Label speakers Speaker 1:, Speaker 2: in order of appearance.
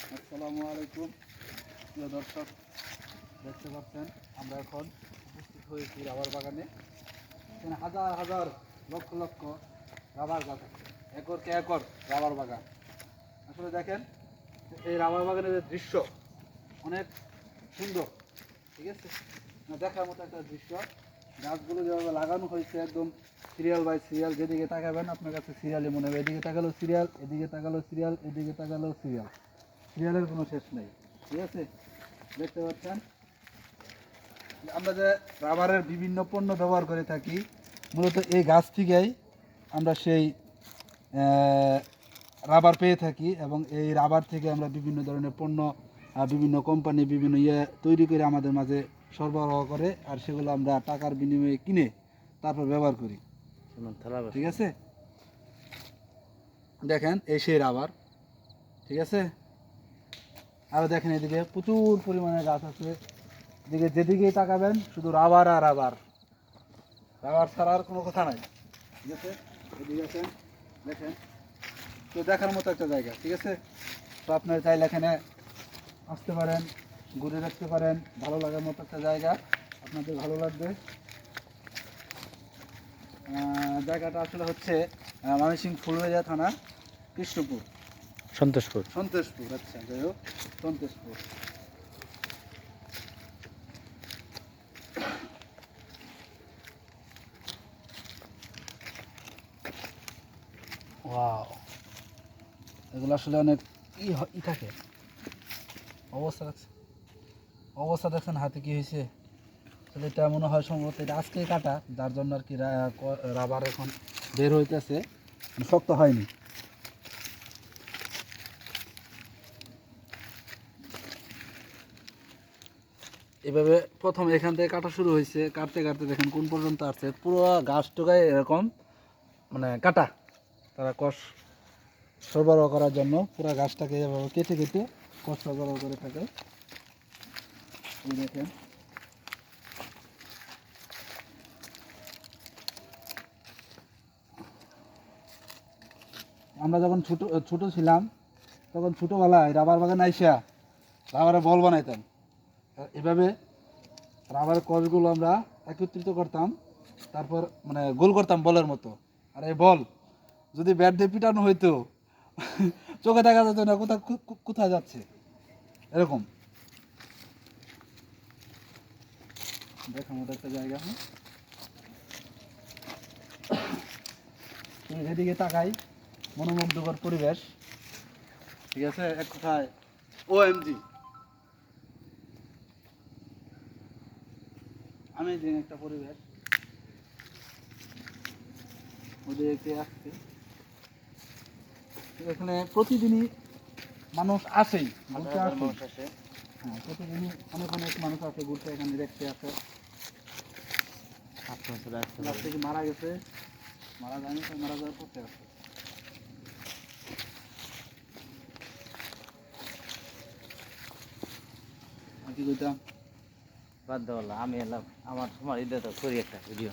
Speaker 1: আসসালামু আলাইকুম। প্রিয় দর্শক, দেখতে পাচ্ছেন, আমরা এখন উপস্থিত হয়েছি রাবার বাগানে। এখানে হাজার হাজার লক্ষ লক্ষ রাবার গাছ আছে একর কে একর রাবার বাগান। আসলে দেখেন, এই রাবার বাগানের যে দৃশ্য অনেক সুন্দর, ঠিক আছে? দেখার মতো একটা দৃশ্য। গাছগুলো যেভাবে লাগানো হয়েছে, একদম সিরিয়াল বাই সিরিয়াল যেদিকে তাকাবেন, আপনার কাছে সিরিয়ালই মনে হবে। এদিকে তাকালো সিরিয়াল এদিকে তাকালো সিরিয়াল এদিকে তাকালো সিরিয়াল সিরিয়ালের কোনো শেষ নেই। ঠিক আছে? দেখতে পাচ্ছেন? আমরা যে রাবারের বিভিন্ন পণ্য ব্যবহার করে থাকি মূলত এই গাছ থেকেই আমরা সেই রাবার পেয়ে থাকি এবং এই রাবার থেকে আমরা বিভিন্ন ধরনের পণ্য বিভিন্ন কোম্পানি বিভিন্ন ইয়ে তৈরি করে আমাদের মাঝে সরবরাহ করে আর সেগুলো আমরা টাকার বিনিময়ে কিনে তারপর ব্যবহার করি। ঠিক আছে? দেখেন এই সেই রাবার। ঠিক আছে? আরও দেখেন এদিকে প্রচুর পরিমাণে গাছ আছে। এদিকে যেদিকেই তাকাবেন, শুধু রাবার আর রাবার। রাবার ছাড়া আর কোনো কথা নাই। ঠিক আছে? এদিকে আছেন? দেখেন? তো দেখার মতো একটা জায়গা, ঠিক আছে? তো আপনার চাইলে এখানে আসতে পারেন, ঘুরে দেখতে পারেন, ভালো লাগার মতো একটা জায়গা আপনাদের ভালো লাগবে। জায়গাটা আসলে হচ্ছে ময়মনসিংহ ফুলবাড়িয়া থানা, কৃষ্ণপুর।
Speaker 2: সন্তোষপুর
Speaker 1: সন্তোষপুর আচ্ছা যাই হোক সন্তোষপুর ওয়াও, এগুলো আসলে অনেক ই ই থাকে। অবস্থা দেখছেন অবস্থা দেখছেন হাতে কি হয়েছে? আসলে এটা মনে হয় সম্ভবত এটা আজকেই কাটা, যার জন্য আর ক- রাবার এখন বের হইতেছে মানে শক্ত হয়নি। এভাবে প্রথম এখান থেকে কাটা শুরু হয়েছে। কাটতে কাটতে দেখেন কোন পর্যন্ত আসছে। পুরো গাছ টোকায় এরকম মানে কাটা। তারা কষ সরবরাহ করার জন্য পুরো গাছটাকে এভাবে কেটে কেটে কষ সরবরাহ করে থাকে। দেখেন। আমরা যখন ছোট ছোট ছিলাম, তখন ছোটোবেলায় রাবার বাগান আইসা রাবারে বল বানাইতাম এভাবে রাবারের কষগুলো আমরা একত্রিত করতাম, তারপর মানে গোল করতাম বলের মতো। আর এই বল, যদি ব্যাট দিয়ে পিটানো হইতো, চোখে দেখা যেত না কোথায় কোথায় যাচ্ছে? এরকম। দেখার মতো একটা জায়গা তুমি যেদিকে তাকাই, মনোমুগ্ধকর পরিবেশ। ঠিক আছে? এক কথায় ও এমজি আমেজিং একটা পরিবেশ। ওদেরকে আসছে। এখানে প্রতিদিনই মানুষ আসেই। ঘুরতে আসে। হ্যাঁ প্রতিদিনই অনেক অনেক মানুষ আসে ঘুরতে এখানে দেখতে আসে। গাছ থেকে মারা গেছে। মারা যায়নি তো মারা যাওয়ার পথে আছে আর কি কইতাম
Speaker 2: বাদ হলো। আমি এলাম আমার সময় তো করি একটা ভিডিও।